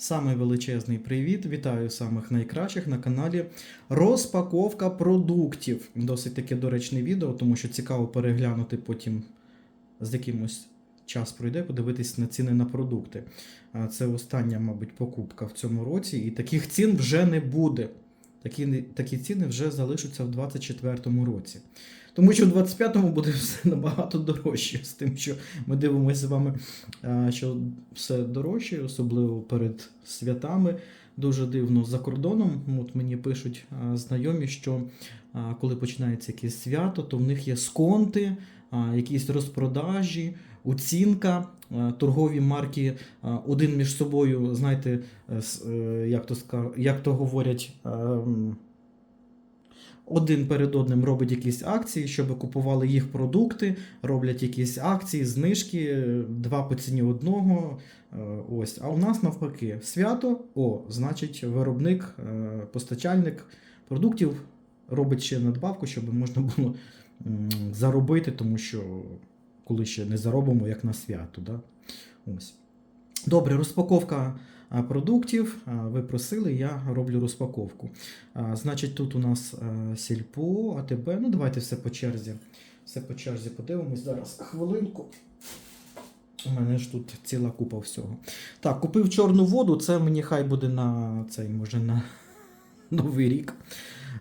Самий величезний привіт! Вітаю самих найкращих на каналі Розпаковка продуктів. Досить таке доречне відео, тому що цікаво переглянути потім з якимось час пройде, подивитись на ціни на продукти. Це остання, мабуть, покупка в цьому році, і таких цін вже не буде. Такі, такі ціни вже залишаться в 2024 році. Тому що в 25-му буде все набагато дорожче з тим, що ми дивимося з вами, що все дорожче, особливо перед святами. Дуже дивно за кордоном. От мені пишуть знайомі, що коли починається якесь свято, то в них є сконти, якісь розпродажі, оцінка, торгові марки один між собою, знаєте, е, е, як то, як то говорять. Один перед одним робить якісь акції, щоб купували їх продукти, роблять якісь акції, знижки, два по ціні одного. е, Ось. А у нас навпаки, свято, о, значить, виробник, е, постачальник продуктів робить ще надбавку, щоб можна було заробити, тому що коли ще не заробимо, як на свято. Да? Ось. Добре, розпаковка продуктів. Ви просили, я роблю розпаковку. Значить, тут у нас сільпо, АТБ. Ну, давайте все по черзі. Все по черзі подивимось. Зараз хвилинку. У мене ж тут ціла купа всього. Так, купив чорну воду, це мені хай буде на цей, може, на Новий рік.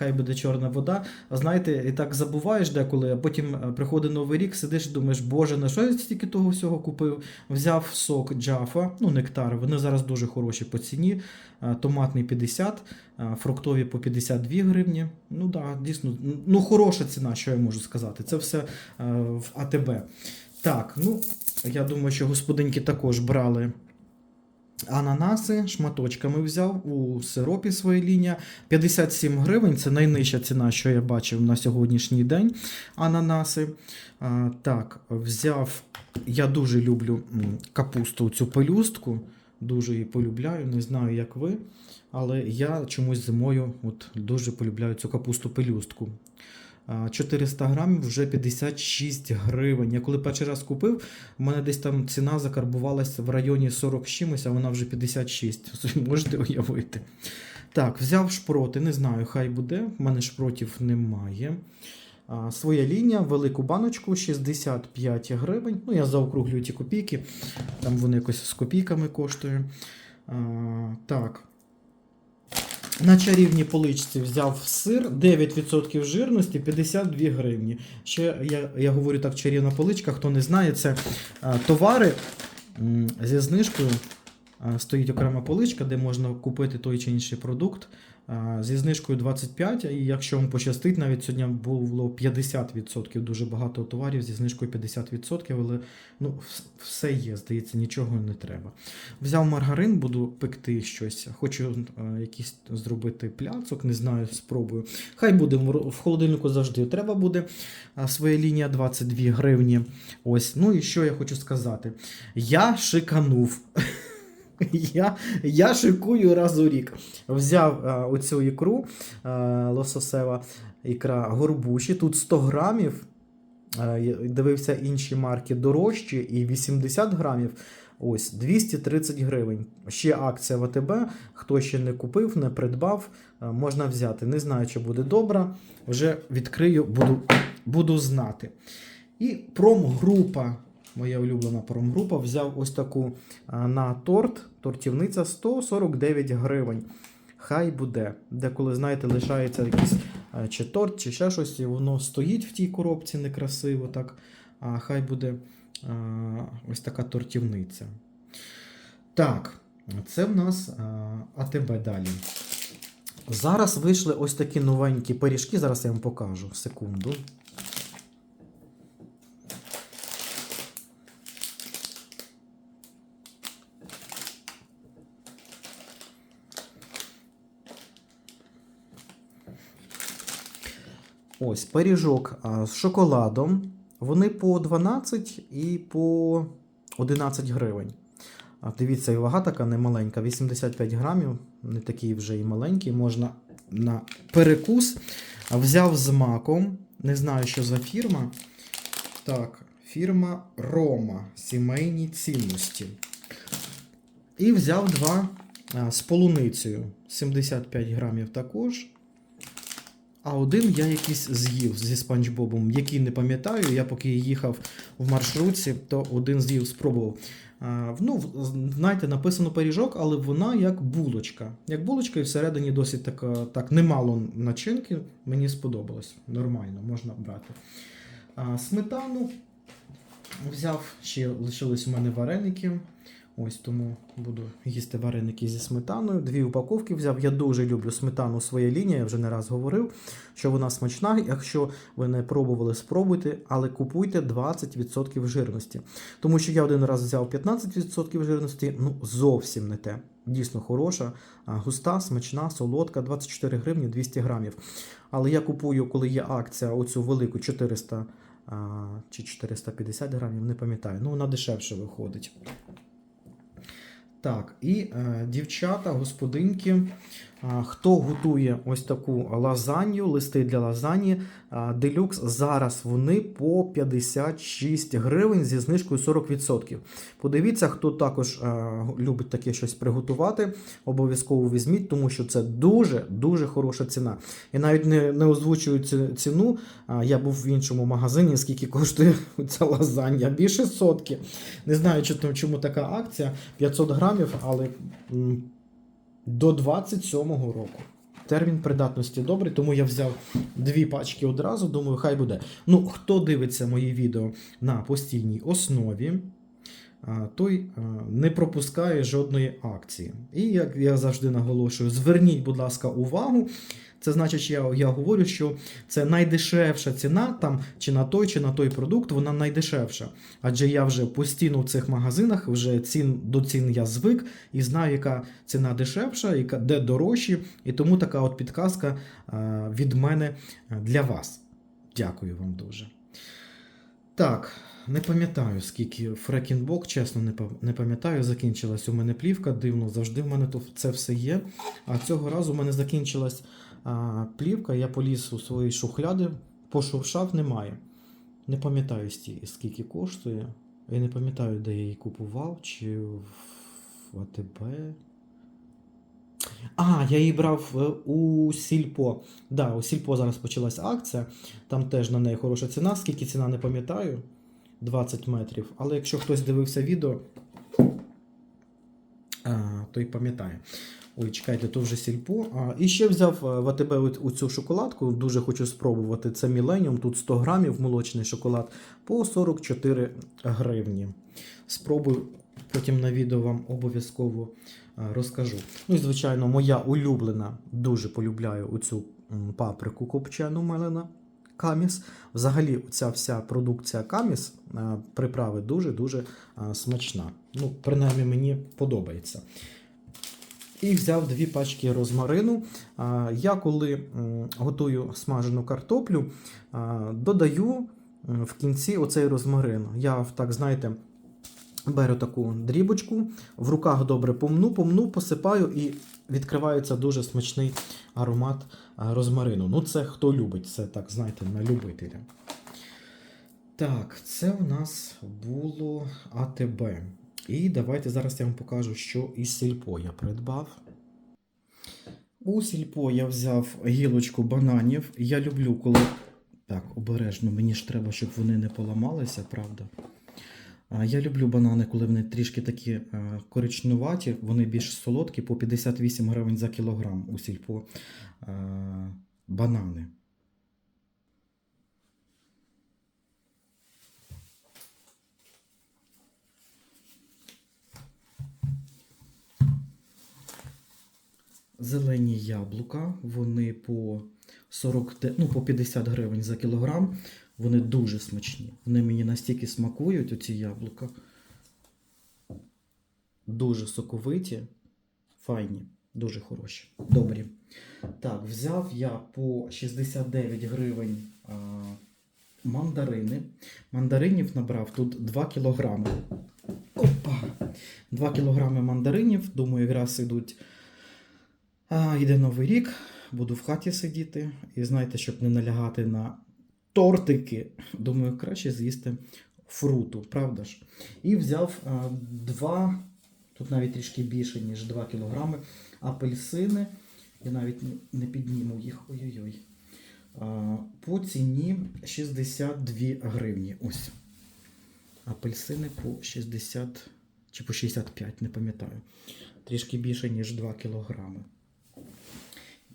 Хай буде чорна вода. А знаєте, і так забуваєш деколи, а потім е, приходить Новий рік, сидиш і думаєш, боже, на що я стільки того всього купив? Взяв сок Джафа, ну, нектар. Вони зараз дуже хороші по ціні. Е, Томатний 50, е, фруктові по 52 гривні. Ну да, дійсно, ну хороша ціна, що я можу сказати. Це все в АТБ. Так, ну я думаю, що господинки також брали. Ананаси шматочками взяв у сиропі своя лінія. 57 гривень це найнижча ціна, що я бачив на сьогоднішній день. Ананаси. Так, взяв. Я дуже люблю капусту, цю пелюстку. Дуже її полюбляю, не знаю, як ви. Але я чомусь зимою от, дуже полюбляю цю капусту пелюстку. А, 400 грамів вже 56 гривень. Я коли перший раз купив, у мене десь там ціна закарбувалася в районі 40 з чимось, а вона вже 56. Можете уявити. Так, взяв шпроти, не знаю, хай буде. У мене шпротів немає. Своя лінія, велику баночку 65 гривень. Ну, я заокруглюю ті копійки. Там вони якось з копійками коштують. А, так. На чарівній поличці взяв сир 9% жирності 52 гривні. Ще я, я говорю так, чарівна поличка, хто не знає, це а, товари м, зі знижкою. А, Стоїть окрема поличка, де можна купити той чи інший продукт зі знижкою 25, і якщо вам пощастить, навіть сьогодні було 50%, дуже багато товарів зі знижкою 50%, але ну, все є, здається, нічого не треба. Взяв маргарин, буду пекти щось. Хочу е, якийсь зробити пляцок, не знаю, спробую. Хай буде в холодильнику завжди треба буде. Своя лінія 22 гривні. Ось. Ну і що я хочу сказати? Я шиканув. Я, я шикую раз у рік. Взяв а, оцю ікру а, лососева ікра горбуші. Тут 100 грамів. А, дивився інші марки дорожчі і 80 грамів. Ось 230 гривень. Ще акція в АТБ. Хто ще не купив, не придбав, можна взяти. Не знаю, чи буде добра. Вже відкрию, буду, буду знати. І промгрупа. Моя улюблена промгрупа взяв ось таку на торт. Тортівниця 149 гривень. Хай буде. Деколи, знаєте, лишається якийсь чи торт, чи ще щось, і воно стоїть в тій коробці некрасиво. так. А хай буде а, ось така тортівниця. Так, це в нас а, АТБ далі. Зараз вийшли ось такі новенькі пиріжки. Зараз я вам покажу. Секунду. Ось пиріжок з шоколадом. Вони по 12 і по 11 гривень. Дивіться, і вага така немаленька, 85 грамів, не такий вже і маленький, можна на перекус. Взяв з маком, не знаю, що за фірма. Так, фірма Рома. Сімейні цінності. І взяв два з полуницею 75 грамів також. А один я якийсь з'їв зі спанч Бобом, який не пам'ятаю. Я поки їхав в маршрутці, то один з'їв спробував. Ну, знаєте, написано пиріжок, але вона як булочка. Як булочка, і всередині досить така, так немало начинки. Мені сподобалось. Нормально, можна брати. Сметану взяв, ще лишились у мене вареники. Ось тому буду їсти вареники зі сметаною. Дві упаковки взяв. Я дуже люблю сметану своя лінія, я вже не раз говорив, що вона смачна. Якщо ви не пробували, спробуйте, але купуйте 20% жирності. Тому що я один раз взяв 15% жирності, ну зовсім не те. Дійсно хороша, густа, смачна, солодка, 24 гривні 200 грамів. Але я купую, коли є акція, оцю велику 400 чи 450 грамів, не пам'ятаю. Ну, вона дешевше виходить. Так, і е, дівчата, господинки, хто готує ось таку лазанью, листи для лазані, делюкс, зараз вони по 56 гривень зі знижкою 40%. Подивіться, хто також любить таке щось приготувати, обов'язково візьміть, тому що це дуже-дуже хороша ціна. Я навіть не, не озвучую ці- ціну. Я був в іншому магазині, скільки коштує ця лазанья. Більше сотки. Не знаю, чому така акція. 500 грамів, але до 27-го року. Термін придатності добрий, тому я взяв дві пачки одразу. Думаю, хай буде. Ну, хто дивиться мої відео на постійній основі, той не пропускає жодної акції. І як я завжди наголошую, зверніть, будь ласка, увагу. Це значить, що я, я говорю, що це найдешевша ціна там чи на той, чи на той продукт, вона найдешевша. Адже я вже постійно в цих магазинах, вже цін до цін я звик і знаю, яка ціна дешевша, яка де дорожчі. І тому така от підказка а, від мене для вас. Дякую вам дуже. Так, не пам'ятаю, скільки фрекінбок, чесно, не пам'ятаю. Закінчилась у мене плівка. Дивно, завжди в мене це все є. А цього разу в мене закінчилась плівка, я поліз у свої шухляди, пошуршав, немає. Не пам'ятаю скільки коштує. Я не пам'ятаю, де я її купував, чи в АТБ. А, я її брав е, у Сільпо. Да, у Сільпо зараз почалась акція. Там теж на неї хороша ціна. Скільки ціна, не пам'ятаю. 20 метрів. Але якщо хтось дивився відео, той пам'ятає. Ой, чекайте, то вже сільпо. А, і ще взяв е, в АТБ у цю шоколадку. Дуже хочу спробувати. Це Millennium, тут 100 грамів молочний шоколад по 44 гривні. Спробую, потім на відео вам обов'язково е, розкажу. Ну і звичайно, моя улюблена, дуже полюбляю оцю паприку копчену мелена. Каміс. Взагалі, ця вся продукція каміс, е, приправи дуже-дуже смачна. Ну, принаймні, мені подобається. І взяв дві пачки розмарину. Я коли готую смажену картоплю, додаю в кінці оцей розмарин. Я так, знаєте, беру таку дрібочку, в руках добре помну, помну, посипаю і відкривається дуже смачний аромат розмарину. Ну, це хто любить, це так, знаєте, на любителя. Так, це у нас було АТБ. І давайте зараз я вам покажу, що із сільпо я придбав. У сільпо я взяв гілочку бананів. Я люблю, коли. Так, обережно, мені ж треба, щоб вони не поламалися, правда? Я люблю банани, коли вони трішки такі е, коричнуваті, вони більш солодкі, по 58 гривень за кілограм у сільпо е, банани. Зелені яблука, вони по 40, ну, по 50 гривень за кілограм. Вони дуже смачні. Вони мені настільки смакують, оці яблука. Дуже соковиті, файні, дуже хороші. Добрі. Так, взяв я по 69 гривень а, мандарини. Мандаринів набрав тут 2 кілограми. Опа! 2 кілограми мандаринів. Думаю, якраз ідуть. А, йде новий рік, буду в хаті сидіти. І знаєте, щоб не налягати на тортики, думаю, краще з'їсти фруту, правда ж? І взяв а, два, Тут навіть трішки більше, ніж 2 кг. Апельсини. Я навіть не- підніму їх. Ой-ой-ой. По ціні 62 гривні. Ось. Апельсини по 60 чи по 65, не пам'ятаю. Трішки більше, ніж 2 кілограми.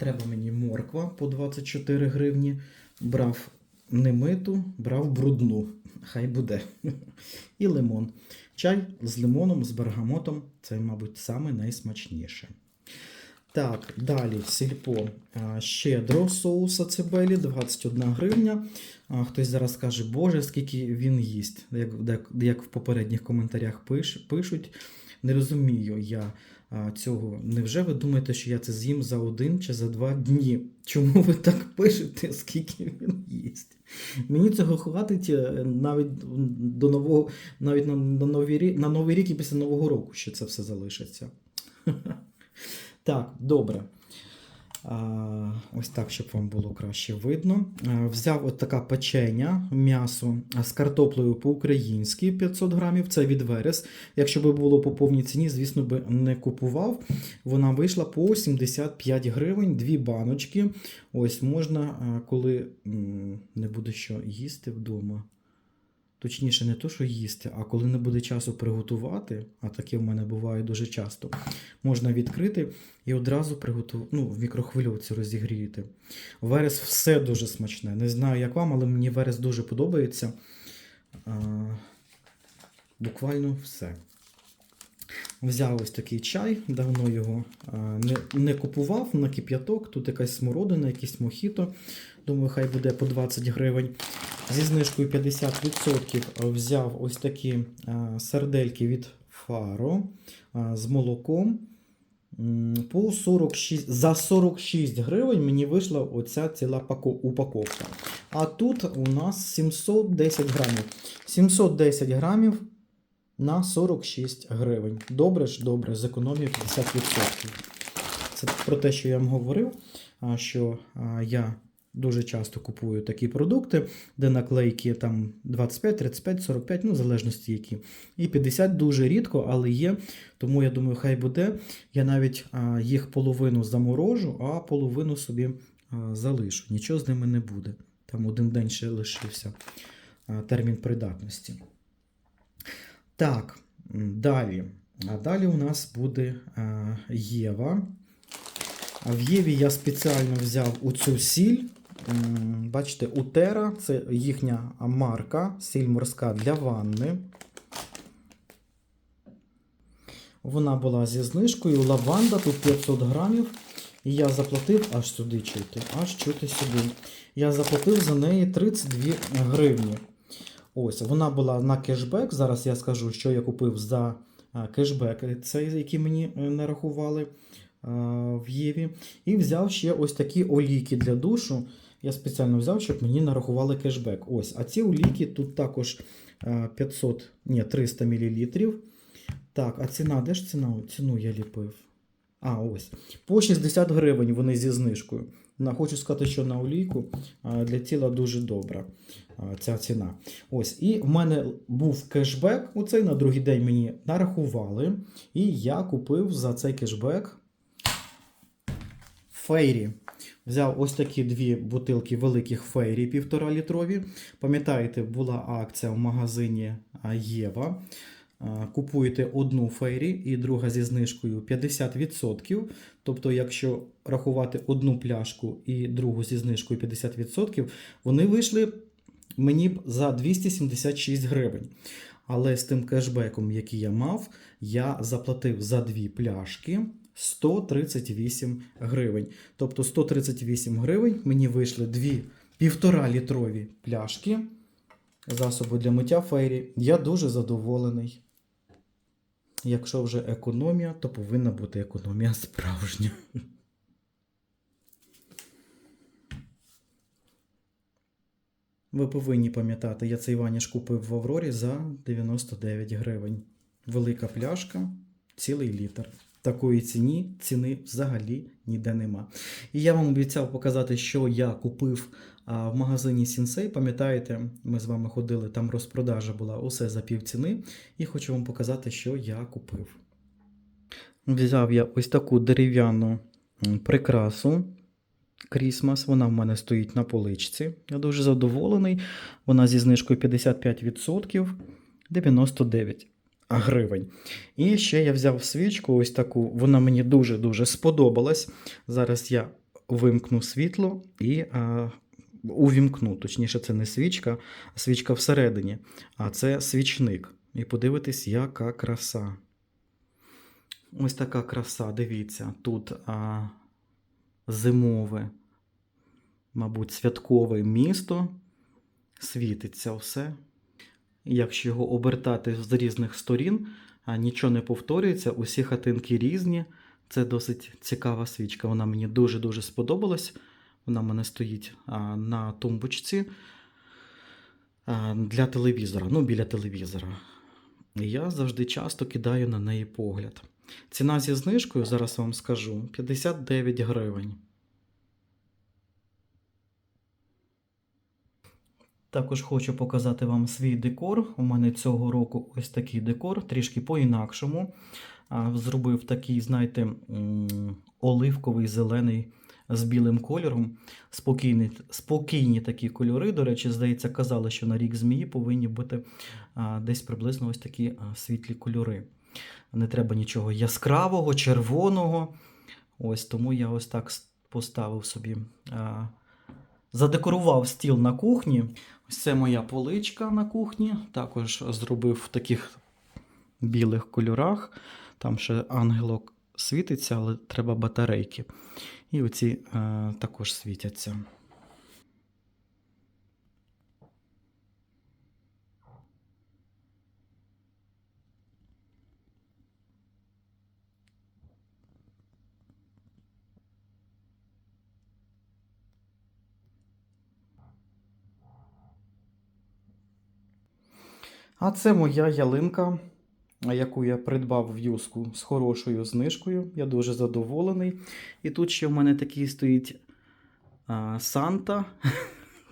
Треба мені морква по 24 гривні. Брав не миту, брав брудну. Хай буде. І лимон. Чай з лимоном, з бергамотом це, мабуть, саме найсмачніше. Так, далі сільпо. Щедро соус ацебелі, 21 гривня. Хтось зараз каже, Боже, скільки він їсть, як, як, як в попередніх коментарях пиш, пишуть. Не розумію я цього. Невже ви думаєте, що я це з'їм за один чи за два дні? Чому ви так пишете, скільки він їсть? Мені цього хватить е, навіть до нового, навіть на, на, новий на новий рік і після Нового року ще це все залишиться. Так, добре. Ось так, щоб вам було краще видно. Взяв от така печення, м'ясо з картоплею по-українськи 500 грамів. Це від Верес. Якщо би було по повній ціні, звісно би не купував. Вона вийшла по 75 гривень, дві баночки. Ось можна, коли не буде що їсти вдома. Точніше, не то, що їсти, а коли не буде часу приготувати, а таке в мене буває дуже часто, можна відкрити і одразу приготувати, ну, в мікрохвильовці розігріти. Верес все дуже смачне. Не знаю, як вам, але мені верес дуже подобається. А, буквально все. Взяв ось такий чай, давно його а, не, не купував на кип'яток. Тут якась смородина, якийсь мохіто. Думаю, хай буде по 20 гривень. Зі знижкою 50% взяв ось такі а, сардельки від Фаро з молоком. По 46, за 46 гривень мені вийшла оця ціла упаковка. А тут у нас 710 грамів. 710 грамів на 46 гривень. Добре ж, добре, зекономію 50%. Це про те, що я вам говорив, що я дуже часто купую такі продукти, де наклейки там 25, 35, 45, ну, в залежності які. І 50 дуже рідко, але є. Тому я думаю, хай буде. Я навіть а, їх половину заморожу, а половину собі а, залишу. Нічого з ними не буде. Там один день ще лишився а, термін придатності. Так, далі. А далі у нас буде а, Єва. А в Єві я спеціально взяв оцю сіль. Бачите, Утера це їхня марка, сіль морська для ванни. Вона була зі знижкою. Лаванда тут 500 грамів. І я заплатив аж сюди чути, аж чути сюди. Я заплатив за неї 32 гривні. Ось, вона була на кешбек. Зараз я скажу, що я купив за кешбек, цей, який мені е, нарахували в Єві. І взяв ще ось такі олійки для душу. Я спеціально взяв, щоб мені нарахували кешбек. Ось, а ці олійки тут також 500, ні, 300 мл. Так, а ціна, де ж ціна? Ціну я ліпив. А, ось. По 60 гривень вони зі знижкою. Хочу сказати, що на олійку для тіла дуже добра ця ціна. Ось, і в мене був кешбек. Оцей на другий день мені нарахували. І я купив за цей кешбек фейрі. Взяв ось такі дві бутилки великих фейрі, півтора літрові. Пам'ятаєте, була акція в магазині Єва. Купуєте одну фейрі і друга зі знижкою 50%. Тобто, якщо рахувати одну пляшку і другу зі знижкою 50%, вони вийшли мені б за 276 гривень. Але з тим кешбеком, який я мав, я заплатив за дві пляшки 138 гривень. Тобто 138 гривень мені вийшли дві півтора літрові пляшки засобу для миття фейрі. Я дуже задоволений. Якщо вже економія, то повинна бути економія справжня. Ви повинні пам'ятати, я цей ваніш купив в Аврорі за 99 гривень. Велика пляшка, цілий літр. Такої ціні ціни взагалі ніде нема. І я вам обіцяв показати, що я купив в магазині Сінсей. Пам'ятаєте, ми з вами ходили, там розпродажа була усе за пів ціни. І хочу вам показати, що я купив. Взяв я ось таку дерев'яну прикрасу Крісмас. Вона в мене стоїть на поличці. Я дуже задоволений. Вона зі знижкою 55%, 99 гривень. І ще я взяв свічку, ось таку. Вона мені дуже-дуже сподобалась. Зараз я вимкну світло і а, увімкну. Точніше, це не свічка, а свічка всередині, а це свічник. І подивитись, яка краса. Ось така краса, дивіться, тут а, зимове, мабуть, святкове місто. Світиться все. Якщо його обертати з різних сторін, нічого не повторюється, усі хатинки різні. Це досить цікава свічка. Вона мені дуже-дуже сподобалась. Вона в мене стоїть на тумбочці для телевізора, ну, біля телевізора. І я завжди часто кидаю на неї погляд. Ціна зі знижкою, зараз вам скажу, 59 гривень. Також хочу показати вам свій декор. У мене цього року ось такий декор, трішки по-інакшому. Зробив такий, знаєте, оливковий зелений з білим кольором. Спокійні, спокійні такі кольори. До речі, здається, казали, що на рік змії повинні бути десь приблизно ось такі світлі кольори. Не треба нічого яскравого, червоного. Ось тому я ось так поставив собі. Задекорував стіл на кухні. Це моя поличка на кухні. Також зробив в таких білих кольорах. Там ще ангелок світиться, але треба батарейки. І оці е, також світяться. А це моя ялинка, яку я придбав в юску з хорошою знижкою. Я дуже задоволений. І тут ще в мене такий стоїть а, Санта.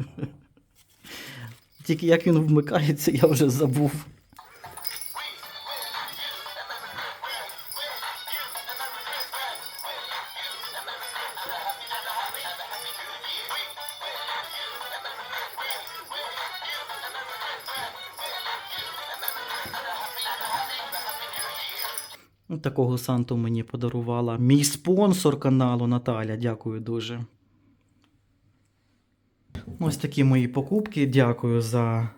Тільки як він вмикається, я вже забув. Ну, Такого Санту мені подарувала мій спонсор каналу Наталя. Дякую дуже. Ось такі мої покупки. Дякую за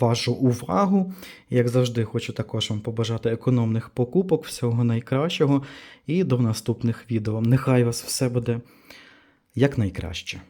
вашу увагу. Як завжди, хочу також вам побажати економних покупок, всього найкращого і до наступних відео. Нехай вас все буде якнайкраще.